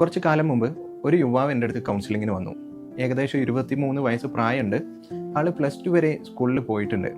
കുറച്ച് കാലം മുമ്പ് ഒരു യുവാവ് എന്റെ അടുത്ത് കൗൺസിലിങ്ങിന് വന്നു. ഏകദേശം ഇരുപത്തി മൂന്ന് വയസ്സ് പ്രായമുണ്ട്. ആൾ പ്ലസ് ടു വരെ സ്കൂളിൽ പോയിട്ടുണ്ട്.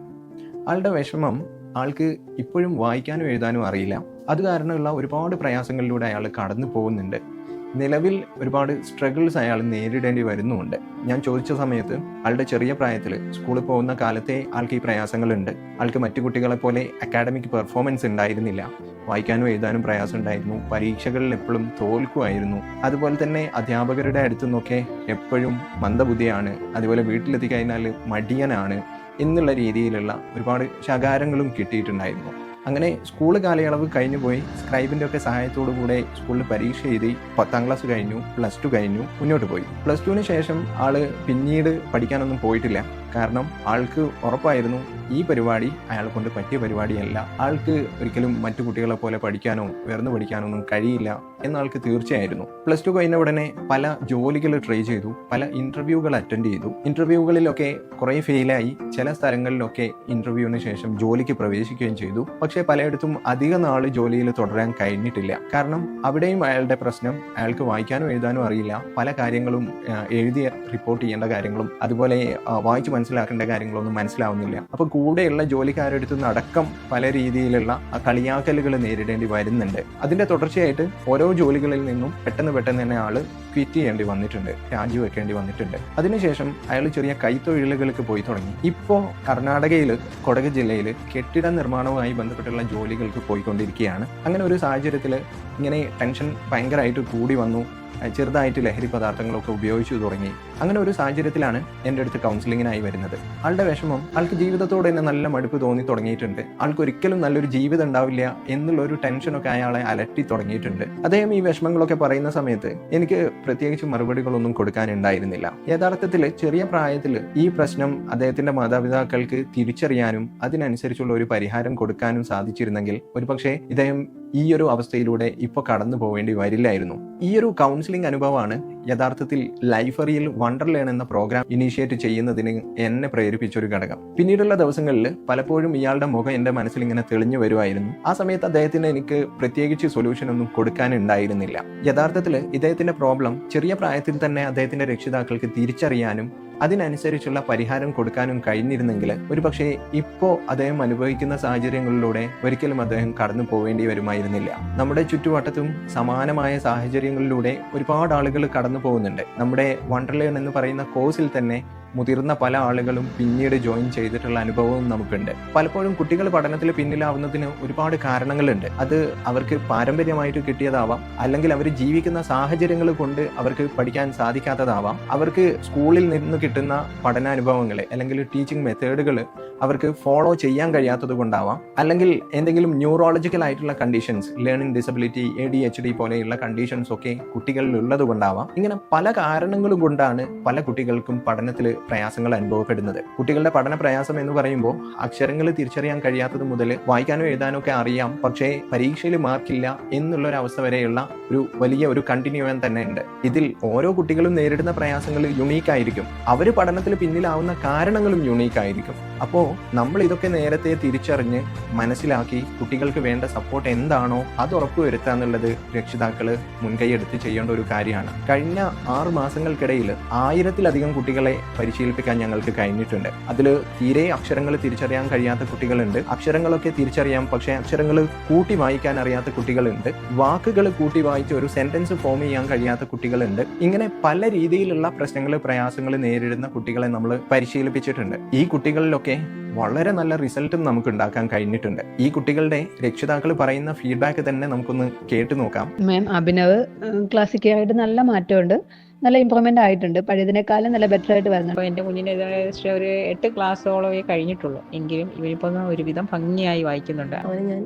ആളുടെ വിഷമം ആൾക്ക് ഇപ്പോഴും വായിക്കാനും എഴുതാനും അറിയില്ല. അത് കാരണമുള്ള ഒരുപാട് പ്രയാസങ്ങളിലൂടെ അയാൾ കടന്നു പോകുന്നുണ്ട് നിലവിൽ ഒരുപാട് സ്ട്രഗിൾസ് അയാൾ നേരിടേണ്ടി വരുന്നുമുണ്ട്. ഞാൻ ചോദിച്ച സമയത്ത് ആളുടെ ചെറിയ പ്രായത്തിൽ സ്കൂളിൽ പോകുന്ന കാലത്തെ ആൾക്ക് ഈ പ്രയാസങ്ങളുണ്ട്. ആൾക്ക് മറ്റു കുട്ടികളെ പോലെ അക്കാഡമിക് പെർഫോമൻസ് ഉണ്ടായിരുന്നില്ല. വായിക്കാനും എഴുതാനും പ്രയാസം ഉണ്ടായിരുന്നു പരീക്ഷകളിൽ എപ്പോഴും തോൽക്കുമായിരുന്നു. അതുപോലെ തന്നെ അധ്യാപകരുടെ അടുത്തു നിന്നൊക്കെ എപ്പോഴും മന്ദബുദ്ധിയാണ്. അതുപോലെ വീട്ടിലെത്തി കഴിഞ്ഞാൽ മടിയനാണ്. എന്നുള്ള രീതിയിലുള്ള ഒരുപാട് ശകാരങ്ങളും കിട്ടിയിട്ടുണ്ടായിരുന്നു. അങ്ങനെ സ്കൂൾ കാലയളവ് കഴിഞ്ഞു പോയി. സ്ക്രൈബിന്റെ ഒക്കെ സഹായത്തോടു കൂടെ സ്കൂളിൽ പരീക്ഷ എഴുതി പത്താം ക്ലാസ് കഴിഞ്ഞു പ്ലസ് ടു കഴിഞ്ഞു മുന്നോട്ട് പോയി. പ്ലസ് ടുവിന് ശേഷം ആൾ പിന്നീട് പഠിക്കാനൊന്നും പോയിട്ടില്ല. കാരണം ആൾക്ക് ഉറപ്പായിരുന്നു ഈ പരിപാടി അയാളെ കൊണ്ട് പറ്റിയ പരിപാടിയല്ല. ആൾക്ക് ഒരിക്കലും മറ്റു കുട്ടികളെ പോലെ പഠിക്കാനോ ഉയർന്നു പഠിക്കാനോ ഒന്നും കഴിയില്ല. എന്ന ആൾക്ക് തീർച്ചയായിരുന്നു. പ്ലസ് ടു കഴിഞ്ഞ ഉടനെ പല ജോലികൾ ട്രൈ ചെയ്തു പല ഇന്റർവ്യൂകൾ അറ്റൻഡ് ചെയ്തു. ഇന്റർവ്യൂകളിലൊക്കെ കുറേ ഫെയിലായി ചില സ്ഥലങ്ങളിലൊക്കെ ഇന്റർവ്യൂവിന് ശേഷം ജോലിക്ക് പ്രവേശിക്കുകയും ചെയ്തു. പക്ഷേ പലയിടത്തും അധിക നാൾ ജോലിയിൽ തുടരാൻ കഴിഞ്ഞിട്ടില്ല. കാരണം അവിടെയും അയാളുടെ പ്രശ്നം അയാൾക്ക് വായിക്കാനും എഴുതാനും അറിയില്ല. പല കാര്യങ്ങളും എഴുതി റിപ്പോർട്ട് ചെയ്യേണ്ട കാര്യങ്ങളും അതുപോലെ വായിച്ചു മനസ്സിലാക്കേണ്ട കാര്യങ്ങളൊന്നും മനസ്സിലാവുന്നില്ല. അപ്പോൾ കൂടെയുള്ള ജോലിക്കാരുടെ അടുത്ത് നടക്കം പല രീതിയിലുള്ള കളിയാക്കലുകൾ നേരിടേണ്ടി വരുന്നുണ്ട്. അതിന്റെ തുടർച്ചയായിട്ട് ഓരോ ജോലികളിൽ നിന്നും പെട്ടെന്ന് പെട്ടെന്ന് തന്നെ ആൾ ക്വിറ്റ് ചെയ്യേണ്ടി വന്നിട്ടുണ്ട് രാജിവെക്കേണ്ടി വന്നിട്ടുണ്ട്. അതിനുശേഷം അയാൾ ചെറിയ കൈത്തൊഴിലുകൾക്ക് പോയി തുടങ്ങി. ഇപ്പോൾ കർണാടകയിൽ കൊടക് ജില്ലയിൽ കെട്ടിട നിർമ്മാണവുമായി ബന്ധപ്പെട്ടുള്ള ജോലികൾക്ക് പോയിക്കൊണ്ടിരിക്കുകയാണ്. അങ്ങനെ ഒരു സാഹചര്യത്തിൽ ഇങ്ങനെ ടെൻഷൻ ഭയങ്കരമായിട്ട് കൂടി വന്നു. ചെറുതായിട്ട് ലഹരി പദാർത്ഥങ്ങളൊക്കെ ഉപയോഗിച്ചു തുടങ്ങി. അങ്ങനെ ഒരു സാഹചര്യത്തിലാണ് എന്റെ അടുത്ത് കൗൺസിലിങ്ങിനായി വരുന്നത്. ആളുടെ വിഷമം ആൾക്ക് ജീവിതത്തോട് തന്നെ നല്ല മടുപ്പ് തോന്നി തുടങ്ങിയിട്ടുണ്ട്. ആൾക്ക് ഒരിക്കലും നല്ലൊരു ജീവിതം ഉണ്ടാവില്ല എന്നുള്ള ഒരു ടെൻഷനൊക്കെ അയാളെ അലട്ടി തുടങ്ങിയിട്ടുണ്ട്. അദ്ദേഹം ഈ വിഷമങ്ങളൊക്കെ പറയുന്ന സമയത്ത് എനിക്ക് പ്രത്യേകിച്ച് മറുപടികളൊന്നും കൊടുക്കാനുണ്ടായിരുന്നില്ല. യഥാർത്ഥത്തിൽ ചെറിയ പ്രായത്തിൽ ഈ പ്രശ്നം അദ്ദേഹത്തിന്റെ മാതാപിതാക്കൾക്ക് തിരിച്ചറിയാനും അതിനനുസരിച്ചുള്ള ഒരു പരിഹാരം കൊടുക്കാനും സാധിച്ചിരുന്നെങ്കിൽ ഒരുപക്ഷെ ഇദ്ദേഹം ഈ ഒരു അവസ്ഥയിലൂടെ ഇപ്പോൾ കടന്നു പോവേണ്ടി വരില്ലായിരുന്നു. ഈ ഒരു കൗൺസിലിംഗ് അനുഭവമാണ് യഥാർത്ഥത്തിൽ ലൈഫറിയിൽ വണ്ടർലേൺ എന്ന പ്രോഗ്രാം ഇനീഷ്യേറ്റ് ചെയ്യുന്നതിന് എന്നെ പ്രേരിപ്പിച്ച ഒരു ഘടകം. പിന്നീടുള്ള ദിവസങ്ങളിൽ പലപ്പോഴും ഇയാളുടെ മുഖം എന്റെ മനസ്സിൽ ഇങ്ങനെ തെളിഞ്ഞു വരുമായിരുന്നു ആ സമയത്ത് അദ്ദേഹത്തിന് എനിക്ക് പ്രത്യേകിച്ച് സൊല്യൂഷൻ ഒന്നും കൊടുക്കാനുണ്ടായിരുന്നില്ല. യഥാർത്ഥത്തിൽ ഇദ്ദേഹത്തിന്റെ പ്രോബ്ലം ചെറിയ പ്രായത്തിൽ തന്നെ അദ്ദേഹത്തിന്റെ രക്ഷിതാക്കൾക്ക് തിരിച്ചറിയാനും അതിനനുസരിച്ചുള്ള പരിഹാരം കൊടുക്കാനും കഴിഞ്ഞിരുന്നെങ്കിൽ ഒരുപക്ഷെ ഇപ്പോൾ അദ്ദേഹം അനുഭവിക്കുന്ന സാഹചര്യങ്ങളിലൂടെ ഒരിക്കലും അദ്ദേഹം കടന്നു പോവേണ്ടി വരുമായിരുന്നില്ല. നമ്മുടെ ചുറ്റുവട്ടത്തും സമാനമായ സാഹചര്യങ്ങളിലൂടെ ഒരുപാട് ആളുകൾ കടന്നു പോകുന്നുണ്ട്. നമ്മുടെ വണ്ടർലേൺ എന്ന് പറയുന്ന കോഴ്സിൽ തന്നെ മുതിർന്ന പല ആളുകളും പിന്നീട് ജോയിൻ ചെയ്തിട്ടുള്ള അനുഭവവും നമുക്കുണ്ട്. പലപ്പോഴും കുട്ടികൾ പഠനത്തിൽ പിന്നിലാവുന്നതിന് ഒരുപാട് കാരണങ്ങളുണ്ട്. അത് അവർക്ക് പാരമ്പര്യമായിട്ട് കിട്ടിയതാവാം. അല്ലെങ്കിൽ അവർ ജീവിക്കുന്ന സാഹചര്യങ്ങൾ കൊണ്ട് അവർക്ക് പഠിക്കാൻ സാധിക്കാത്തതാവാം. അവർക്ക് സ്കൂളിൽ നിന്ന് കിട്ടുന്ന പഠനാനുഭവങ്ങളെ അല്ലെങ്കിൽ ടീച്ചിങ് മെത്തേഡുകൾ അവർക്ക് ഫോളോ ചെയ്യാൻ കഴിയാത്തത് കൊണ്ടാവാം. അല്ലെങ്കിൽ എന്തെങ്കിലും ന്യൂറോളജിക്കൽ ആയിട്ടുള്ള conditions learning disability A D H D പോലെയുള്ള കണ്ടീഷൻസ് ഒക്കെ കുട്ടികളിൽ ഉള്ളത് കൊണ്ടാവാം. ഇങ്ങനെ പല കാരണങ്ങളും കൊണ്ടാണ് പല കുട്ടികൾക്കും പഠനത്തിൽ പ്രയാസങ്ങൾ അനുഭവപ്പെടുന്നത്. കുട്ടികളുടെ പഠന പ്രയാസം എന്ന് പറയുമ്പോൾ അക്ഷരങ്ങൾ തിരിച്ചറിയാൻ കഴിയാത്തത് മുതൽ വായിക്കാനോ എഴുതാനോ ഒക്കെ അറിയാം. പക്ഷേ പരീക്ഷയിൽ മാർക്കില്ല എന്നുള്ള ഒരു അവസ്ഥ വരെയുള്ള ഒരു വലിയ ഒരു കണ്ടിന്യൂവൻ തന്നെ ഉണ്ട്. ഇതിൽ ഓരോ കുട്ടികളും നേരിടുന്ന പ്രയാസങ്ങൾ യുണീക്ക് ആയിരിക്കും. അവർ പഠനത്തിൽ പിന്നിലാവുന്ന കാരണങ്ങളും യുണീക്ക് ആയിരിക്കും. അപ്പോൾ നമ്മൾ ഇതൊക്കെ നേരത്തെ തിരിച്ചറിഞ്ഞ് മനസ്സിലാക്കി കുട്ടികൾക്ക് വേണ്ട സപ്പോർട്ട് എന്താണോ അത് ഉറപ്പുവരുത്തുക എന്നുള്ളത് രക്ഷിതാക്കൾ മുൻകൈയെടുത്ത് ചെയ്യേണ്ട ഒരു കാര്യമാണ്. കഴിഞ്ഞ ആറ് മാസങ്ങൾക്കിടയിൽ ആയിരത്തിലധികം കുട്ടികളെ പരിശീലിപ്പിക്കാൻ ഞങ്ങൾക്ക് കഴിഞ്ഞിട്ടുണ്ട്. അതിൽ തീരെ അക്ഷരങ്ങൾ തിരിച്ചറിയാൻ കഴിയാത്ത കുട്ടികളുണ്ട്. അക്ഷരങ്ങളൊക്കെ തിരിച്ചറിയാം. പക്ഷേ അക്ഷരങ്ങൾ കൂട്ടി വായിക്കാൻ അറിയാത്ത കുട്ടികളുണ്ട്. വാക്കുകൾ കൂട്ടി വായിച്ച് ഒരു സെന്റൻസ് ഫോം ചെയ്യാൻ കഴിയാത്ത കുട്ടികളുണ്ട്. ഇങ്ങനെ പല രീതിയിലുള്ള പ്രശ്നങ്ങൾ പ്രയാസങ്ങൾ നേരിടുന്ന കുട്ടികളെ നമ്മൾ പരിശീലിപ്പിച്ചിട്ടുണ്ട്. ഈ കുട്ടികളിലൊക്കെ വളരെ നല്ല റിസൾട്ടും നമുക്ക് ഉണ്ടാക്കാൻ കഴിഞ്ഞിട്ടുണ്ട്. ഈ കുട്ടികളുടെ രക്ഷിതാക്കൾ പറയുന്ന ഫീഡ്ബാക്ക് തന്നെ നമുക്കൊന്ന് കേട്ടു നോക്കാം. മാം അഭിനവ് ക്ലാസിക്കായിട്ട് നല്ല മാറ്റമുണ്ട്. നല്ല ഇമ്പ്രൂവ്മെന്റ് ആയിട്ടുണ്ട്. പഴയതിനേക്കാളും നല്ല ബെറ്റർ ആയിട്ട് വരുന്നുണ്ട്. അപ്പോൾ എന്റെ കുഞ്ഞിന് ഏകദേശം ഒരു എട്ട് ക്ലാസ്സോളമേ കഴിഞ്ഞിട്ടുള്ളൂ. എങ്കിലും ഇവരിപ്പോൾ ഒരുവിധം ഭംഗിയായി വായിക്കുന്നുണ്ട്. അവന് ഞാൻ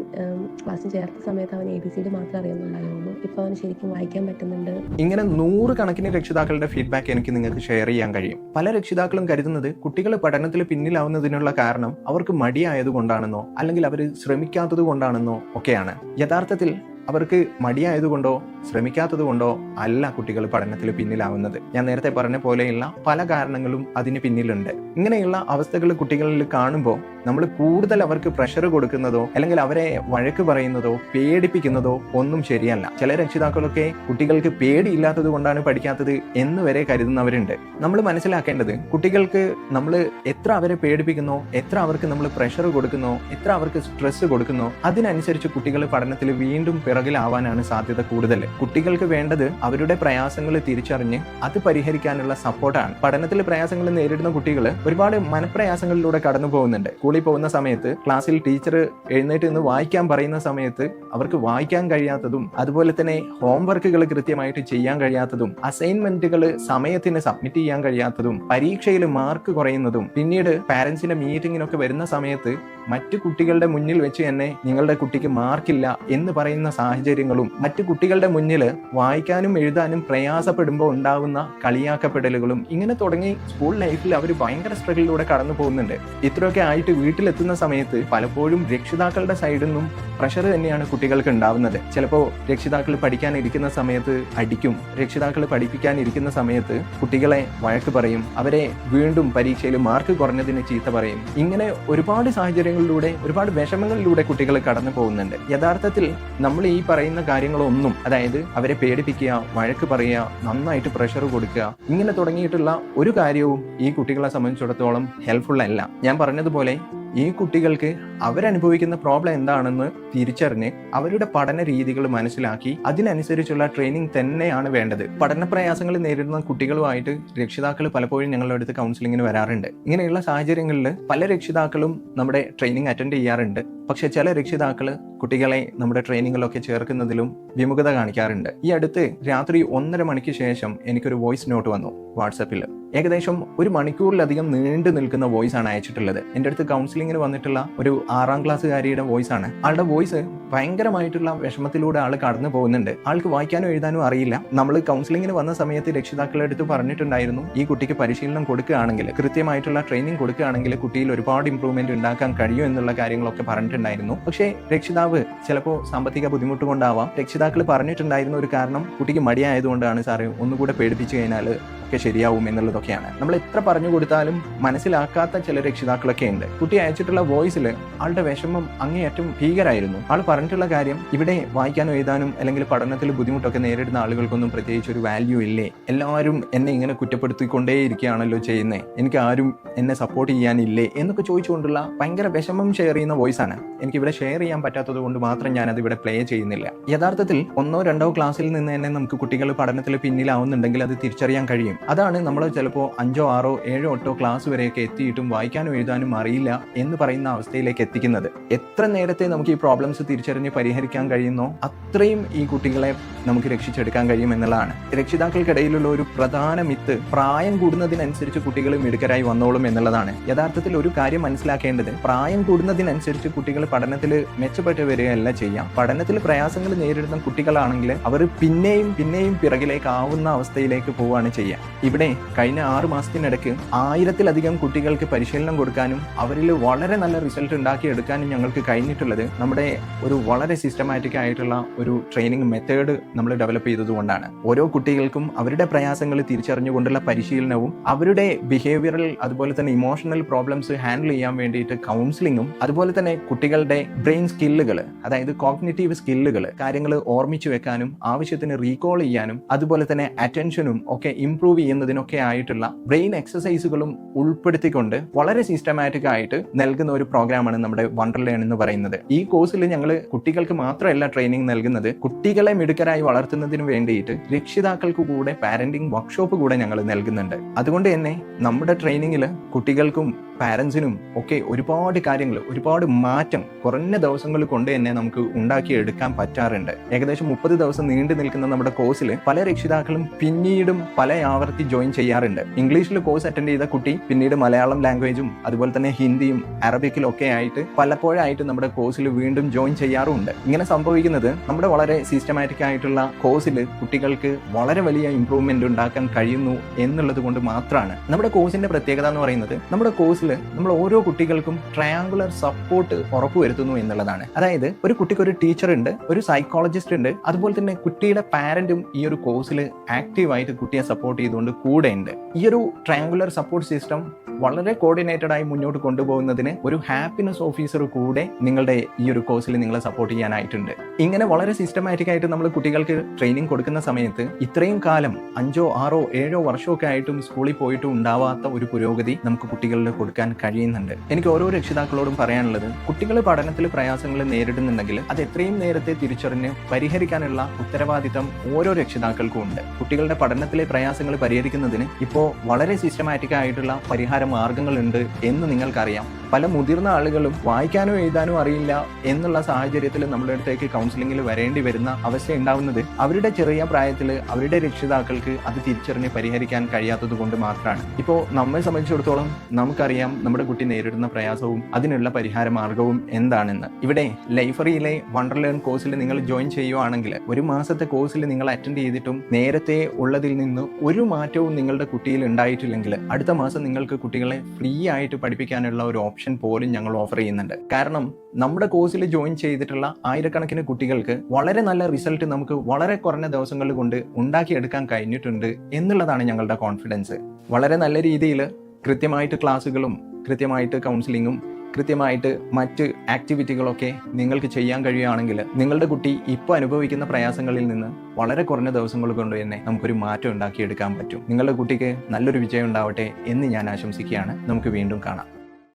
ക്ലാസ്സിൽ ചേർത്ത സമയത്ത് അവൻ എ ബി സി ഡി മാത്രമേ അറിയുന്നുണ്ടായിരുന്നു. ഇപ്പോൾ അവന് ശരിക്കും വായിക്കാൻ പറ്റുന്നുണ്ട്. ഇങ്ങനെ നൂറ് കണക്കിന് രക്ഷിതാക്കളുടെ ഫീഡ്ബാക്ക് എനിക്ക് നിങ്ങൾക്ക് ഷെയർ ചെയ്യാൻ കഴിയും. പല രക്ഷിതാക്കളും കരുതുന്നത് കുട്ടികൾ പഠനത്തിൽ പിന്നിലാവുന്നതിനുള്ള കാരണം അവർക്ക് മടിയായത് കൊണ്ടാണെന്നോ അല്ലെങ്കിൽ അവർ ശ്രമിക്കാത്തത് കൊണ്ടാണെന്നോ ഒക്കെയാണ്. യഥാർത്ഥത്തിൽ അവർക്ക് മടിയായതുകൊണ്ടോ ശ്രമിക്കാത്തതുകൊണ്ടോ അല്ല കുട്ടികൾ പഠനത്തിൽ പിന്നിലാവുന്നത്. ഞാൻ നേരത്തെ പറഞ്ഞ പോലെയുള്ള പല കാരണങ്ങളും അതിന് പിന്നിലുണ്ട്. ഇങ്ങനെയുള്ള അവസ്ഥകൾ കുട്ടികളിൽ കാണുമ്പോൾ നമ്മൾ കൂടുതൽ അവർക്ക് പ്രഷർ കൊടുക്കുന്നതോ അല്ലെങ്കിൽ അവരെ വഴക്ക് പറയുന്നതോ പേടിപ്പിക്കുന്നതോ ഒന്നും ശരിയല്ല. ചില രക്ഷിതാക്കളൊക്കെ കുട്ടികൾക്ക് പേടിയില്ലാത്തത് കൊണ്ടാണ് പഠിക്കാത്തത് എന്ന് വരെ കരുതുന്നവരുണ്ട്. നമ്മൾ മനസ്സിലാക്കേണ്ടത് കുട്ടികൾക്ക് നമ്മൾ എത്ര അവരെ പേടിപ്പിക്കുന്നോ എത്ര അവർക്ക് നമ്മൾ പ്രഷർ കൊടുക്കുന്നോ എത്ര അവർക്ക് സ്ട്രെസ് കൊടുക്കുന്നോ അതിനനുസരിച്ച് കുട്ടികൾ പഠനത്തിൽ വീണ്ടും പിറകിലാവാനാണ് സാധ്യത കൂടുതൽ. കുട്ടികൾക്ക് വേണ്ടത് അവരുടെ പ്രയാസങ്ങൾ തിരിച്ചറിഞ്ഞ് അത് പരിഹരിക്കാനുള്ള സപ്പോർട്ടാണ്. പഠനത്തിൽ പ്രയാസങ്ങൾ നേരിടുന്ന കുട്ടികൾ ഒരുപാട് മനപ്രയാസങ്ങളിലൂടെ കടന്നു പോകുന്നുണ്ട്. സ്കൂളിൽ പോകുന്ന സമയത്ത് ക്ലാസ്സിൽ ടീച്ചർ എഴുന്നേറ്റ് നിന്ന് വായിക്കാൻ പറയുന്ന സമയത്ത് അവർക്ക് വായിക്കാൻ കഴിയാത്തതും അതുപോലെ തന്നെ ഹോംവർക്കുകൾ കൃത്യമായിട്ട് ചെയ്യാൻ കഴിയാത്തതും അസൈൻമെന്റുകൾ സമയത്തിന് സബ്മിറ്റ് ചെയ്യാൻ കഴിയാത്തതും പരീക്ഷയിൽ മാർക്ക് കുറയുന്നതും പിന്നീട് പാരന്റ്സിന്റെ മീറ്റിങ്ങിനൊക്കെ വരുന്ന സമയത്ത് മറ്റു കുട്ടികളുടെ മുന്നിൽ വെച്ച് തന്നെ നിങ്ങളുടെ കുട്ടിക്ക് മാർക്കില്ല എന്ന് പറയുന്ന സാഹചര്യങ്ങളും മറ്റു കുട്ടികളുടെ മുന്നിൽ വായിക്കാനും എഴുതാനും പ്രയാസപ്പെടുമ്പോൾ ഉണ്ടാകുന്ന കളിയാക്കപ്പെടലുകളും ഇങ്ങനെ തുടങ്ങി സ്കൂൾ ലൈഫിൽ അവർ ഭയങ്കര സ്ട്രഗിളിലൂടെ കടന്നു പോകുന്നുണ്ട്. ഇത്രയൊക്കെ ആയിട്ട് വീട്ടിലെത്തുന്ന സമയത്ത് പലപ്പോഴും രക്ഷിതാക്കളുടെ സൈഡിൽ നിന്നും പ്രഷർ തന്നെയാണ് കുട്ടികൾക്ക് ഉണ്ടാവുന്നത്. ചിലപ്പോൾ രക്ഷിതാക്കൾ പഠിക്കാൻ ഇരിക്കുന്ന സമയത്ത് അടിക്കും. രക്ഷിതാക്കൾ പഠിപ്പിക്കാൻ ഇരിക്കുന്ന സമയത്ത് കുട്ടികളെ വഴക്ക് പറയും. അവരെ വീണ്ടും പരീക്ഷയിൽ മാർക്ക് കുറഞ്ഞതിന് ചീത്ത പറയും. ഇങ്ങനെ ഒരുപാട് സാഹചര്യങ്ങളിലൂടെ ഒരുപാട് വിഷമങ്ങളിലൂടെ കുട്ടികൾ കടന്നു പോകുന്നുണ്ട്. യഥാർത്ഥത്തിൽ നമ്മൾ പറയുന്ന കാര്യങ്ങളൊന്നും അതായത് അവരെ പേടിപ്പിക്കുക വഴക്ക് പറയുക നന്നായിട്ട് പ്രഷർ കൊടുക്കുക ഇങ്ങനെ തുടങ്ങിയിട്ടുള്ള ഒരു കാര്യവും ഈ കുട്ടികളെ സംബന്ധിച്ചിടത്തോളം ഹെൽപ്ഫുൾ അല്ല. ഞാൻ പറഞ്ഞതുപോലെ ഈ കുട്ടികൾക്ക് അവരനുഭവിക്കുന്ന പ്രോബ്ലം എന്താണെന്ന് തിരിച്ചറിഞ്ഞ് അവരുടെ പഠന രീതികൾ മനസ്സിലാക്കി അതിനനുസരിച്ചുള്ള ട്രെയിനിങ് തന്നെയാണ് വേണ്ടത്. പഠന പ്രയാസങ്ങൾ നേരിടുന്ന കുട്ടികളുമായിട്ട് രക്ഷിതാക്കൾ പലപ്പോഴും ഞങ്ങളുടെ അടുത്ത് കൗൺസിലിങ്ങിന് വരാറുണ്ട്. ഇങ്ങനെയുള്ള സാഹചര്യങ്ങളിൽ പല രക്ഷിതാക്കളും നമ്മുടെ ട്രെയിനിങ് അറ്റൻഡ് ചെയ്യാറുണ്ട്. പക്ഷെ ചില രക്ഷിതാക്കൾ കുട്ടികളെ നമ്മുടെ ട്രെയിനിങ്ങിലൊക്കെ ചേർക്കുന്നതിലും വിമുഖത കാണിക്കാറുണ്ട്. ഈ അടുത്ത് രാത്രി ഒന്നര മണിക്ക് ശേഷം എനിക്കൊരു വോയിസ് നോട്ട് വന്നു വാട്സപ്പിൽ ഏകദേശം ഒരു മണിക്കൂറിലധികം നീണ്ടു നിൽക്കുന്ന വോയിസ് ആണ് അയച്ചിട്ടുള്ളത്. എന്റെ അടുത്ത് കൗൺസിലിങ്ങിന് വന്നിട്ടുള്ള ഒരു ആറാം ക്ലാസ്സുകാരിയുടെ വോയിസ് ആണ് ആളുടെ വോയിസ് ഭയങ്കരമായിട്ടുള്ള വിഷമത്തിലൂടെ ആൾ കടന്നു പോകുന്നുണ്ട്. ആൾക്ക് വായിക്കാനും എഴുതാനും അറിയില്ല. നമ്മൾ കൗൺസിലിങ്ങിന് വന്ന സമയത്ത് രക്ഷിതാക്കളുടെ അടുത്ത് പറഞ്ഞിട്ടുണ്ടായിരുന്നു ഈ കുട്ടിക്ക് പരിശീലനം കൊടുക്കുകയാണെങ്കിൽ കൃത്യമായിട്ടുള്ള ട്രെയിനിങ് കൊടുക്കുകയാണെങ്കിൽ കുട്ടിയിൽ ഒരുപാട് ഇമ്പ്രൂവ്മെന്റ് ഉണ്ടാക്കാൻ കഴിയും എന്നുള്ള കാര്യങ്ങളൊക്കെ പറഞ്ഞിട്ടുണ്ടായിരുന്നു. പക്ഷേ രക്ഷിതാവ് ചിലപ്പോൾ സാമ്പത്തിക ബുദ്ധിമുട്ട് കൊണ്ടാവാം രക്ഷിതാക്കൾ പറഞ്ഞിട്ടുണ്ടായിരുന്ന ഒരു കാരണം കുട്ടിക്ക് മടിയായതുകൊണ്ടാണ് സാറേ ഒന്നുകൂടെ പേടിപ്പിച്ചു കഴിഞ്ഞാൽ ഒക്കെ ശരിയാവും എന്നുള്ളതൊക്കെയാണ്. നമ്മൾ എത്ര പറഞ്ഞു കൊടുത്താലും മനസ്സിലാക്കാത്ത ചില രക്ഷിതാക്കളൊക്കെ ഉണ്ട്. കുട്ടി അയച്ചിട്ടുള്ള വോയിസിൽ ആളുടെ വിഷമം അങ്ങേയറ്റം ഭീകരായിരുന്നു. ആൾ പറഞ്ഞിട്ടുള്ള കാര്യം ഇവിടെ വായിക്കാനും എഴുതാനും അല്ലെങ്കിൽ പഠനത്തിൽ ബുദ്ധിമുട്ടൊക്കെ നേരിടുന്ന ആളുകൾക്കൊന്നും പ്രത്യേകിച്ച് ഒരു വാല്യൂ ഇല്ലേ? എല്ലാവരും എന്നെ ഇങ്ങനെ കുറ്റപ്പെടുത്തിക്കൊണ്ടേയിരിക്കുകയാണല്ലോ ചെയ്യുന്നേ. എനിക്ക് ആരും എന്നെ സപ്പോർട്ട് ചെയ്യാനില്ലേ? എന്നൊക്കെ ചോദിച്ചുകൊണ്ടുള്ള ഭയങ്കര വിഷമം ഷെയർ ചെയ്യുന്ന വോയിസാണ് എനിക്ക് ഇവിടെ ഷെയർ ചെയ്യാൻ പറ്റാത്തത് കൊണ്ട് മാത്രം ഞാനത് ഇവിടെ പ്ലേ ചെയ്യുന്നില്ല. യഥാർത്ഥത്തിൽ ഒന്നോ രണ്ടോ ക്ലാസ്സിൽ നിന്ന് തന്നെ നമുക്ക് കുട്ടികൾ പഠനത്തിൽ പിന്നിലാവുന്നുണ്ടെങ്കിൽ അത് തിരിച്ചറിയാൻ കഴിയും. അതാണ് നമ്മൾ ചിലപ്പോൾ അഞ്ചോ ആറോ ഏഴോ എട്ടോ ക്ലാസ് വരെയൊക്കെ എത്തിയിട്ടും വായിക്കാനും എഴുതാനും അറിയില്ല എന്ന് പറയുന്ന അവസ്ഥയിലേക്ക് എത്തിക്കുന്നത്. എത്ര നേരത്തെ നമുക്ക് ഈ പ്രോബ്ലംസ് തിരിച്ചറിഞ്ഞ് പരിഹരിക്കാൻ കഴിയുന്നോ അത്രയും ഈ കുട്ടികളെ നമുക്ക് രക്ഷിച്ചെടുക്കാൻ കഴിയും എന്നുള്ളതാണ്. രക്ഷിതാക്കൾക്കിടയിലുള്ള ഒരു പ്രധാന മിത്ത് പ്രായം കൂടുന്നതിനനുസരിച്ച് കുട്ടികൾ മിടുക്കരായി വന്നോളും എന്നുള്ളതാണ്. യഥാർത്ഥത്തിൽ ഒരു കാര്യം മനസ്സിലാക്കേണ്ടത് പ്രായം കൂടുന്നതിനനുസരിച്ച് കുട്ടികൾ പഠനത്തിൽ മെച്ചപ്പെട്ട് വരികയല്ല ചെയ്യാം. പഠനത്തിൽ പ്രയാസങ്ങൾ നേരിടുന്ന കുട്ടികളാണെങ്കിൽ അവർ പിന്നെയും പിന്നെയും പിറകിലേക്ക് ആവുന്ന അവസ്ഥയിലേക്ക് പോവുകയാണ് ചെയ്യുക ഇവിടെ കഴിഞ്ഞ ആറ് മാസത്തിനിടയ്ക്ക് ആയിരത്തിലധികം കുട്ടികൾക്ക് പരിശീലനം കൊടുക്കാനും അവരിൽ വളരെ നല്ല റിസൾട്ട് ഉണ്ടാക്കിയെടുക്കാനും ഞങ്ങൾക്ക് കഴിഞ്ഞിട്ടുള്ളത് നമ്മുടെ ഒരു വളരെ സിസ്റ്റമാറ്റിക് ആയിട്ടുള്ള ഒരു ട്രെയിനിങ് മെത്തേഡ് നമ്മൾ ഡെവലപ്പ് ചെയ്തതുകൊണ്ടാണ് ഓരോ കുട്ടികൾക്കും അവരുടെ പ്രയാസങ്ങൾ തിരിച്ചറിഞ്ഞുകൊണ്ടുള്ള പരിശീലനവും അവരുടെ ബിഹേവിയറൽ അതുപോലെ തന്നെ ഇമോഷണൽ പ്രോബ്ലംസ് ഹാൻഡിൽ ചെയ്യാൻ വേണ്ടിയിട്ട് കൗൺസിലിങ്ങും അതുപോലെ തന്നെ കുട്ടികളുടെ ബ്രെയിൻ സ്കില്ലുകൾ അതായത് കോഗ്നേറ്റീവ് സ്കില്ലുകൾ കാര്യങ്ങൾ ഓർമ്മിച്ചു വെക്കാനും ആവശ്യത്തിന് റീകോൾ ചെയ്യാനും അതുപോലെ തന്നെ അറ്റൻഷനും ഒക്കെ ഇംപ്രൂവ് ചെയ്യുന്നതിനൊക്കെ ആയിട്ടുള്ള ബ്രെയിൻ എക്സസൈസുകളും ഉൾപ്പെടുത്തിക്കൊണ്ട് വളരെ സിസ്റ്റമാറ്റിക് ആയിട്ട് നൽകുന്ന ഒരു പ്രോഗ്രാമാണ് നമ്മുടെ വണ്ടർലേൺ എന്ന് പറയുന്നത്. ഈ കോഴ്സിൽ ഞങ്ങൾ കുട്ടികൾക്ക് മാത്രമല്ല ട്രെയിനിങ് നൽകുന്നത്. കുട്ടികളെ മിടുക്കരായി വളർത്തുന്നതിന് വേണ്ടിയിട്ട് രക്ഷിതാക്കൾക്ക് കൂടെ പാരന്റിംഗ് വർക്ക്ഷോപ്പ് കൂടെ ഞങ്ങൾ നൽകുന്നുണ്ട്. അതുകൊണ്ട് തന്നെ നമ്മുടെ ട്രെയിനിങ്ങിൽ കുട്ടികൾക്കും പാരൻസിനും ഒക്കെ ഒരുപാട് കാര്യങ്ങൾ ഒരുപാട് മാറ്റം കുറഞ്ഞ ദിവസങ്ങൾ കൊണ്ട് തന്നെ നമുക്ക് ഉണ്ടാക്കിയെടുക്കാൻ പറ്റാറുണ്ട്. ഏകദേശം മുപ്പത് ദിവസം നീണ്ടു നിൽക്കുന്ന നമ്മുടെ കോഴ്സിൽ പല രക്ഷിതാക്കളും പിന്നീടും പല ആവർത്തി ജോയിൻ ചെയ്യാറുണ്ട്. ഇംഗ്ലീഷിൽ കോഴ്സ് അറ്റൻഡ് ചെയ്ത കുട്ടി പിന്നീട് മലയാളം ലാംഗ്വേജും അതുപോലെ തന്നെ ഹിന്ദിയും അറബിക്കിലും ഒക്കെ ആയിട്ട് പലപ്പോഴായിട്ട് നമ്മുടെ കോഴ്സിൽ വീണ്ടും ജോയിൻ ചെയ്യാറുമുണ്ട്. ഇങ്ങനെ സംഭവിക്കുന്നത് നമ്മുടെ വളരെ സിസ്റ്റമാറ്റിക് ആയിട്ടുള്ള കോഴ്സിൽ കുട്ടികൾക്ക് വളരെ വലിയ ഇമ്പ്രൂവ്മെന്റ് ഉണ്ടാക്കാൻ കഴിയുന്നു എന്നുള്ളത് കൊണ്ട് മാത്രമാണ് നമ്മുടെ കോഴ്സിന്റെ പ്രത്യേകത എന്ന് പറയുന്നത് നമ്മുടെ കോഴ്സിൽ നമ്മൾ ഓരോ കുട്ടികൾക്കും ട്രയാങ്കുലർ സപ്പോർട്ട് ഉറപ്പുവരുത്തുന്നു എന്നുള്ളതാണ്. അതായത് ഒരു കുട്ടിക്ക് ഒരു ടീച്ചർ ഉണ്ട് ഒരു സൈക്കോളജിസ്റ്റ് ഉണ്ട് അതുപോലെ തന്നെ കുട്ടിയുടെ പാരന്റും ഈ ഒരു കോഴ്സിൽ ആക്റ്റീവായിട്ട് കുട്ടിയെ സപ്പോർട്ട് ചെയ്തുകൊണ്ട് കൂടെ കൂടെയുണ്ട്. ഈ ഒരു ട്രയാങ്കുലർ സപ്പോർട്ട് സിസ്റ്റം വളരെ കോർഡിനേറ്റഡ് ആയി മുന്നോട്ട് കൊണ്ടുപോകുന്നതിന് ഒരു ഹാപ്പിനെസ് ഓഫീസർ കൂടെ നിങ്ങളുടെ ഈ ഒരു കോഴ്സിൽ നിങ്ങളെ സപ്പോർട്ട് ചെയ്യാനായിട്ടുണ്ട്. ഇങ്ങനെ വളരെ സിസ്റ്റമാറ്റിക് ആയിട്ട് നമ്മൾ കുട്ടികൾക്ക് ട്രെയിനിങ് കൊടുക്കുന്ന സമയത്ത് ഇത്രയും കാലം അഞ്ചോ ആറോ ഏഴോ വർഷമൊക്കെ ആയിട്ടും സ്കൂളിൽ പോയിട്ടും ഉണ്ടാവാത്ത ഒരു പുരോഗതി നമുക്ക് കുട്ടികളിൽ കൊടുക്കാൻ കഴിയുന്നുണ്ട്. എനിക്ക് ഓരോ രക്ഷിതാക്കളോടും പറയാനുള്ളത് കുട്ടികൾ പഠനത്തിൽ പ്രയാസങ്ങൾ നേരിടുന്നുണ്ടെങ്കിൽ അത് എത്രയും നേരത്തെ തിരിച്ചറിഞ്ഞ് പരിഹരിക്കാനുള്ള ഉത്തരവാദിത്തം ഓരോ രക്ഷിതാക്കൾക്കും ഉണ്ട്. കുട്ടികളുടെ പഠനത്തിലെ പ്രയാസങ്ങൾ പരിഹരിക്കുന്നതിന് ഇപ്പോൾ വളരെ സിസ്റ്റമാറ്റിക് ആയിട്ടുള്ള പരിഹാര മാർഗങ്ങളുണ്ട് എന്ന് നിങ്ങൾക്കറിയാം. പല മുതിർന്ന ആളുകളും വായിക്കാനോ എഴുതാനോ അറിയില്ല എന്നുള്ള സാഹചര്യത്തിൽ നമ്മുടെ അടുത്തേക്ക് കൗൺസിലിംഗിൽ വരേണ്ടി വരുന്ന അവസ്ഥ ഉണ്ടാവുന്നത് അവരുടെ ചെറിയ പ്രായത്തിൽ അവരുടെ രക്ഷിതാക്കൾക്ക് അത് തിരിച്ചറിഞ്ഞ് പരിഹരിക്കാൻ കഴിയാത്തത് കൊണ്ട് മാത്രമാണ് ഇപ്പോൾ നമ്മെ സംബന്ധിച്ചിടത്തോളം നമുക്കറിയാം നമ്മുടെ കുട്ടി നേരിടുന്ന പ്രയാസവും അതിനുള്ള പരിഹാര മാർഗവും എന്താണെന്ന്. ഇവിടെ ലൈഫറിയിലെ വണ്ടർലേൺ കോഴ്സിൽ നിങ്ങൾ ജോയിൻ ചെയ്യുവാണെങ്കിൽ ഒരു മാസത്തെ കോഴ്സിൽ നിങ്ങൾ അറ്റൻഡ് ചെയ്തിട്ടും നേരത്തെ ഉള്ളതിൽ നിന്ന് ഒരു മാറ്റവും നിങ്ങളുടെ കുട്ടിയിൽ ഉണ്ടായിട്ടില്ലെങ്കിൽ അടുത്ത മാസം നിങ്ങൾക്ക് കുട്ടികളെ ഫ്രീ ആയിട്ട് പഠിപ്പിക്കാനുള്ള ഒരു ഓപ്ഷൻ പോലും ഞങ്ങൾ ഓഫർ ചെയ്യുന്നുണ്ട്. കാരണം നമ്മുടെ കോഴ്സിൽ ജോയിൻ ചെയ്തിട്ടുള്ള ആയിരക്കണക്കിന് കുട്ടികൾക്ക് വളരെ നല്ല റിസൾട്ട് നമുക്ക് വളരെ കുറഞ്ഞ ദിവസങ്ങളിൽ കൊണ്ട് ഉണ്ടാക്കിയെടുക്കാൻ കഴിഞ്ഞിട്ടുണ്ട് എന്നുള്ളതാണ് ഞങ്ങളുടെ കോൺഫിഡൻസ് വളരെ നല്ല രീതിയിൽ കൃത്യമായിട്ട് ക്ലാസ്സുകളും കൃത്യമായിട്ട് കൗൺസിലിങ്ങും കൃത്യമായിട്ട് മറ്റ് ആക്ടിവിറ്റികളൊക്കെ നിങ്ങൾക്ക് ചെയ്യാൻ കഴിയുകയാണെങ്കിൽ നിങ്ങളുടെ കുട്ടി ഇപ്പോൾ അനുഭവിക്കുന്ന പ്രയാസങ്ങളിൽ നിന്ന് വളരെ കുറഞ്ഞ ദിവസങ്ങൾ കൊണ്ട് തന്നെ നമുക്കൊരു മാറ്റം ഉണ്ടാക്കിയെടുക്കാൻ പറ്റും. നിങ്ങളുടെ കുട്ടിക്ക് നല്ലൊരു വിജയം ഉണ്ടാവട്ടെ എന്ന് ഞാൻ ആശംസിക്കുകയാണ്. നമുക്ക് വീണ്ടും കാണാം.